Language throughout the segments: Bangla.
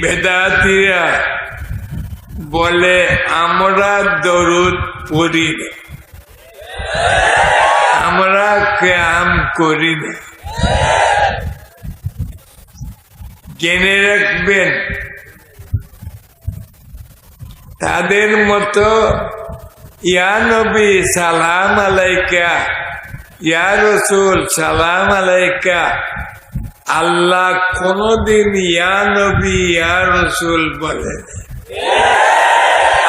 বেদাতিরা বলে, আমরা দরুদ পড়ি না। আমরা ক্যাম করি না। জেনে রাখবেন, তাদের মতো, ইয়া নবী, সালাম আলাইকা। ইয়া রসুল, সালাম আলাইকা। আল্লাহ কোনদিন ইয়া নবী, ইয়া রসুল বলে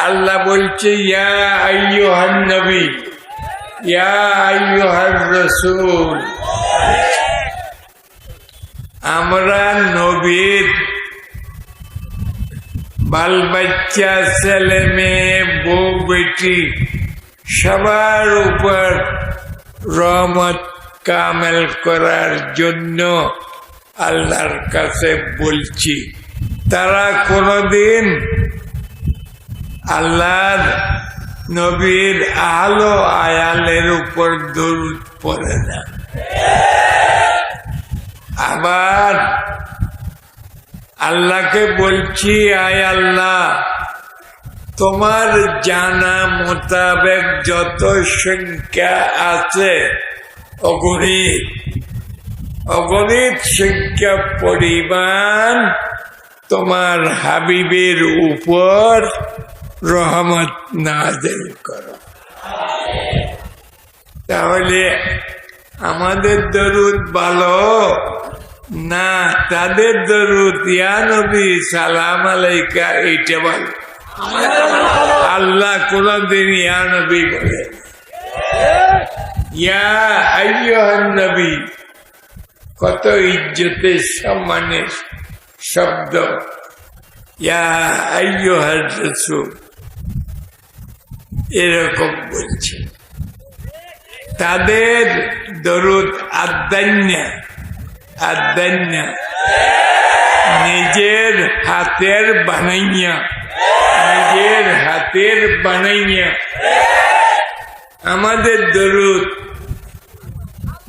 আল্লাহ বলছে, ইয়া আইয়ুহান নবী, ইয়া আইয়ুহার রসুল। আমরা নবীর বাল বাচ্চা ছেলে মেয়ে, বউ, বেটি, সবার উপর রহমত কামেল করার জন্য আল্লাহর কাছে বলছি, তারা কোনোদিন আল্লাহর নবীর আলো আয়ালের উপর দরুদ পড়ে না। আবার আল্লাহকে বলছি, আয় আল্লাহ, তোমার জানা মোতাবেক যত সংখ্যা আছে অগণিত অগণিত শিক্ষা পরিমাণ তোমার হাবিবের উপর রহমত নাজেল করো। তাহলে আমাদের দরুদ ভালো? না, তাদের দরুদ, ইয়া নবী, সালাম আলাইকা, এইটা বলে আল্লাহ কোনদিন ইয়া নবী বলে ইয়া আইয়ুহান নবী কত ইজ্জতের সম্মানের শব্দ। এরকম বলছে। তাদের দরুদ আদান্যা আদান্যা। নিজের হাতের বানাইয়া, নিজের হাতের বানাইয়া। আমাদের দরুদ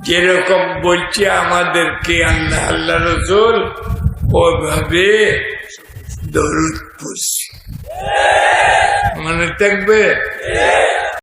যেরকম বলছে আমাদেরকে আল্লাহ আল্লাহ রসুল ওভাবে দরুদ পড়ছি। মনে থাকবে?